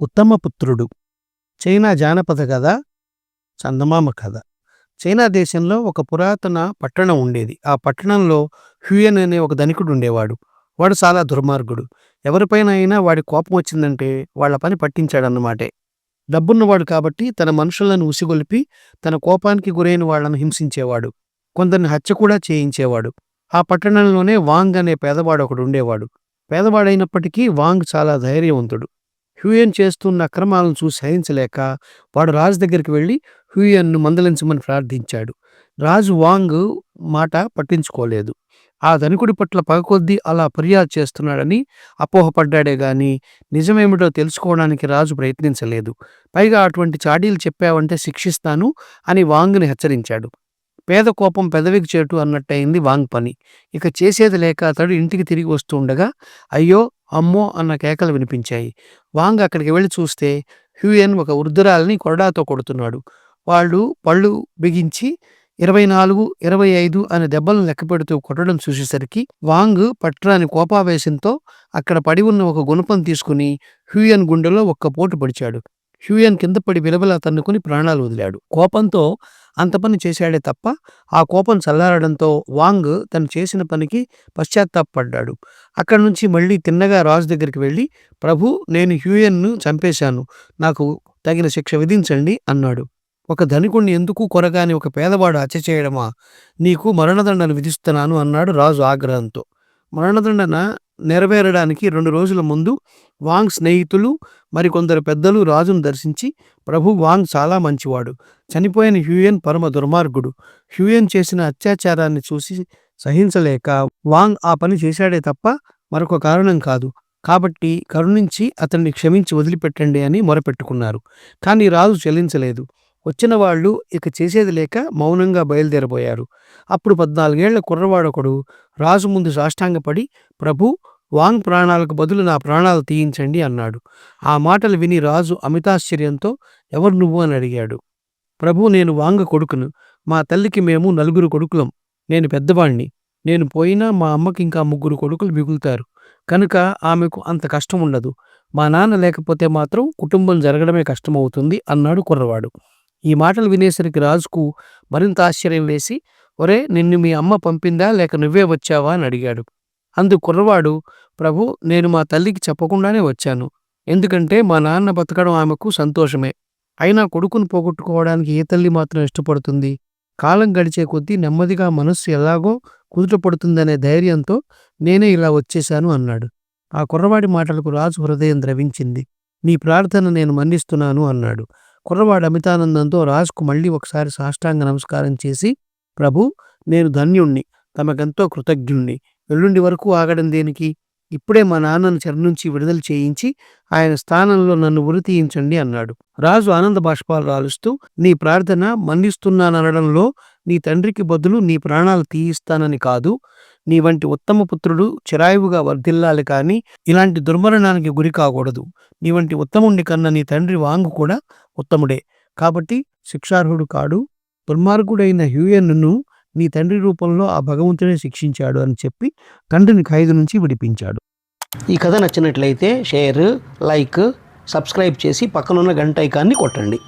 ఉత్తమపుత్రుడు China జానపద కథ చందమామ కథ. చైనా దేశంలో ఒక పురాతన పట్టణం ఉండేది. ఆ పట్టణంలో హ్యూయన్ అనే ఒక ధనికుడు ఉండేవాడు. వాడు చాలా దుర్మార్గుడు. ఎవరిపైన అయినా వాడి కోపం వచ్చిందంటే వాళ్ళ పని పట్టించాడన్నమాటే. డబ్బున్నవాడు కాబట్టి తన మనుషులను ఉసిగొలిపి తన కోపానికి గురైన వాళ్ళను హింసించేవాడు. కొందరిని హత్య కూడా చేయించేవాడు. ఆ పట్టణంలోనే వాంగ్ అనే పేదవాడు ఒకడు ఉండేవాడు. పేదవాడైనప్పటికీ వాంగ్ చాలా ధైర్యవంతుడు. హ్యూయన్ చేస్తున్న అక్రమాలను చూసి సహించలేక వాడు రాజు దగ్గరికి వెళ్ళి హ్యూయన్ను మందలించమని ప్రార్థించాడు. రాజు వాంగ్ మాట పట్టించుకోలేదు. ఆ ధనికుడి పట్ల పగకొద్దీ అలా ఫిర్యాదు చేస్తున్నాడని అపోహపడ్డాడే గాని నిజమేమిటో తెలుసుకోవడానికి రాజు ప్రయత్నించలేదు. పైగా అటువంటి చాడీలు చెప్పావంటే శిక్షిస్తాను అని వాంగ్ని హెచ్చరించాడు. పేద కోపం పెదవికి చేటు అన్నట్టయింది వాంగ్ పని. ఇక చేసేది లేక అతడు ఇంటికి తిరిగి వస్తుండగా అయ్యో అమ్మో అన్న కేకలు వినిపించాయి. వాంగ్ అక్కడికి వెళ్ళి చూస్తే హ్యూయన్ ఒక వృద్ధురాలిని కొరడాతో కొడుతున్నాడు. వాళ్ళు పళ్ళు బిగించి ఇరవై నాలుగు ఇరవై ఐదు అనే దెబ్బలను లెక్క పెడుతూ కొట్టడం చూసేసరికి వాంగ్ పట్రాని కోపావేశంతో అక్కడ పడి ఉన్న ఒక గుణపం తీసుకుని హ్యూయన్ గుండెలో ఒక్క పోటు పడిచాడు. హ్యూయన్ కింద పడి విలవిలా తన్నుకుని ప్రాణాలు వదిలాడు. కోపంతో అంత పని చేశాడే తప్ప ఆ కోపం చల్లారడంతో వాంగ్ తను చేసిన పనికి పశ్చాత్తాపడ్డాడు. అక్కడి నుంచి మళ్ళీ తిన్నగా రాజు దగ్గరికి వెళ్ళి ప్రభు నేను హ్యూయన్ను చంపేశాను. నాకు తగిన శిక్ష విధించండి అన్నాడు. ఒక ధనికుణ్ణి ఎందుకు కొరగాని ఒక పేదవాడు హత్య చేయడమా? నీకు మరణదండను విధిస్తున్నాను అన్నాడు రాజు ఆగ్రహంతో. మరణదండన నెరవేరడానికి రెండు రోజుల ముందు వాంగ్ స్నేహితులు మరికొందరు పెద్దలు రాజును దర్శించి ప్రభు వాంగ్ చాలా మంచివాడు. చనిపోయిన హ్యూయన్ పరమ దుర్మార్గుడు. హ్యూయన్ చేసిన అత్యాచారాన్ని చూసి సహించలేక వాంగ్ ఆ పని చేశాడే తప్ప మరొక కారణం కాదు. కాబట్టి కరుణించి అతన్ని క్షమించి వదిలిపెట్టండి అని మొరపెట్టుకున్నారు. కానీ రాజు చెల్లించలేదు. వచ్చిన వాళ్ళు ఇక చేసేది లేక మౌనంగా బయలుదేరబోయారు. అప్పుడు పద్నాలుగేళ్ళ కుర్రవాడొకడు రాజు ముందు సాష్టాంగపడి ప్రభు వాంగ్ ప్రాణాలకు బదులు నా ప్రాణాలు తీయించండి అన్నాడు. ఆ మాటలు విని రాజు అమితాశ్చర్యంతో ఎవరు నువ్వు అని అడిగాడు. ప్రభు నేను వాంగ కొడుకును. మా తల్లికి మేము నలుగురు కొడుకులం. నేను పెద్దవాణ్ణి. నేను పోయినా మా అమ్మకి ఇంకా ముగ్గురు కొడుకులు మిగులుతారు. కనుక ఆమెకు అంత కష్టం ఉండదు మా నాన్న లేకపోతే మాత్రం కుటుంబం జరగడమే కష్టమవుతుంది అన్నాడు కుర్రవాడు. ఈ మాటలు వినేసరికి రాజుకు మరింత ఆశ్చర్యం వేసి ఒరే నిన్ను మీ అమ్మ పంపిందా? లేక నువ్వే వచ్చావా? అని అడిగాడు. అందు కుర్రవాడు ప్రభు నేను మా తల్లికి చెప్పకుండానే వచ్చాను. ఎందుకంటే మా నాన్న బతకడం ఆమెకు సంతోషమే. అయినా కొడుకును పోగొట్టుకోవడానికి ఏ తల్లి మాత్రం ఇష్టపడుతుంది? కాలం గడిచే కొద్దీ నెమ్మదిగా మనస్సు ఎలాగో కుదుటపడుతుందనే ధైర్యంతో నేనే ఇలా వచ్చేశాను అన్నాడు. ఆ కుర్రవాడి మాటలకు రాజు హృదయం ద్రవించింది. నీ ప్రార్థన నేను మన్నిస్తున్నాను అన్నాడు. కుర్రవాడు అమితానందంతో రాజుకు మళ్ళీ ఒకసారి సాష్టాంగ నమస్కారం చేసి ప్రభు నేను ధన్యుణ్ణి తమకెంతో కృతజ్ఞుణ్ణి. ఎల్లుండి వరకు ఆగడం దేనికి? ఇప్పుడే మా నాన్నను చెర నుంచి విడుదల చేయించి ఆయన స్థానంలో నన్ను ఉరి తీయించండి అన్నాడు. రాజు ఆనంద బాష్పాలు రాలుస్తూ నీ ప్రార్థన మన్నిస్తున్నాననడంలో నీ తండ్రికి బదులు నీ ప్రాణాలు తీయిస్తానని కాదు. నీ వంటి ఉత్తమ పుత్రుడు చిరాయువుగా వర్ధిల్లాలి కానీ ఇలాంటి దుర్మరణానికి గురి కాకూడదు. నీ వంటి ఉత్తముణ్ణి కన్నా నీ తండ్రి వాంగు కూడా ఉత్తముడే. కాబట్టి శిక్షార్హుడు కాడు. దుర్మార్గుడైన హ్యూయన్ను నీ తండ్రి రూపంలో ఆ భగవంతుడే శిక్షించాడు అని చెప్పి తండ్రిని ఖైదు నుంచి విడిపించాడు. ఈ కథ నచ్చినట్లయితే షేర్ లైక్ సబ్స్క్రైబ్ చేసి పక్కనున్న గంట ఐకాన్ని కొట్టండి.